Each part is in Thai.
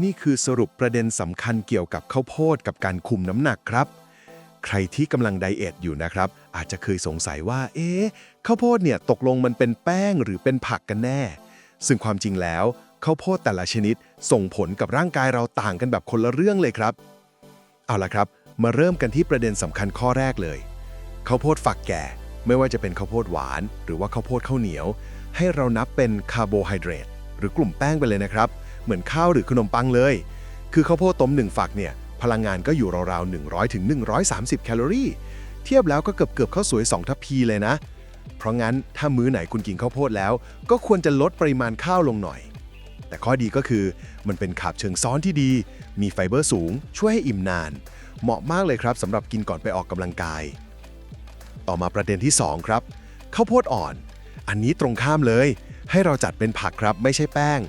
นี่คือสรุปประเด็นสำคัญเกี่ยวกับข้าวโพดกับการคุมน้ำหนักครับ ใครที่กำลังไดเอทอยู่นะครับ อาจจะเคยสงสัยว่า เอ๊ะข้าวโพดเนี่ยตกลงมันเป็นแป้งหรือเป็นผักกันแน่ ซึ่งความจริงแล้วข้าวโพดแต่ละชนิด ส่งผลกับร่างกายเราต่างกันแบบคนละเรื่องเลยครับ เอาละครับ มาเริ่มกันที่ประเด็นสำคัญข้อแรกเลยข้าวโพดฝักแก่ ไม่ว่าจะเป็นข้าวโพดหวาน หรือว่าข้าวโพดข้าวเหนียว ให้เรานับเป็นคาร์โบไฮเดรตหรือกลุ่มแป้งไปเลยนะครับ เหมือนข้าวหรือขนมปังเลย คือข้าวโพดต้มหนึ่งฝักเนี่ยพลังงานก็อยู่ราวๆ100ถึง130 แคลอรี่ เทียบแล้วก็เกือบเกือบข้าวสวย 2 ทัพพีเลยนะ เพราะงั้นถ้ามื้อไหนคุณกินข้าวโพดแล้ว ก็ควรจะลดปริมาณข้าวลงหน่อย แต่ข้อดีก็คือมันเป็นขาบเชิงซ้อนที่ดี มีไฟเบอร์สูง ช่วยให้อิ่มนาน เหมาะมากเลยครับสำหรับกินก่อนไปออกกำลังกาย ต่อมาประเด็นที่ 2 ครับข้าวโพดอ่อน อันนี้ตรงข้ามเลย ให้เราจัดเป็นผักครับไม่ใช่แป้ง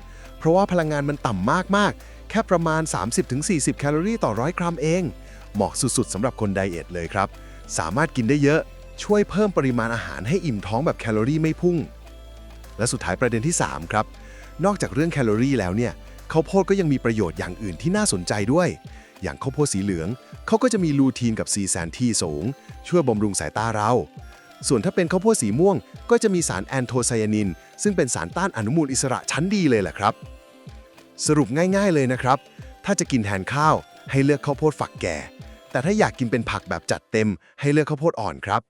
ราะว่าพลังงานมันต่ำมากๆ แค่ประมาณ 30-40 แคลอรี่ต่อร้อยกรัมเอง เหมาะสุดๆสำหรับคนไดเอทเลยครับ สามารถกินได้เยอะ ช่วยเพิ่มปริมาณอาหารให้อิ่มท้องแบบแคลอรี่ไม่พุ่ง และสุดท้ายประเด็นที่ 3 ครับ นอกจากเรื่องแคลอรี่แล้วเนี่ยข้าวโพดก็ยังมีประโยชน์อย่างอื่นที่น่าสนใจด้วย อย่างข้าวโพดสีเหลืองเขาก็จะมีลูทีนกับซีแซนที่สูง ช่วยบำรุงสายตาเรา ส่วนถ้าเป็นข้าวโพดสีม่วง ก็จะมีสารแอนโทไซยานิน ซึ่งเป็นสารต้านอนุมูลอิสระชั้นดีเลยแหละครับ สรุปง่ายๆเลยนะครับ ถ้าจะกินแทนข้าว ให้เลือกข้าวโพดฝักแก่ แต่ถ้าอยากกินเป็นผักแบบจัดเต็ม ให้เลือกข้าวโพดอ่อนครับ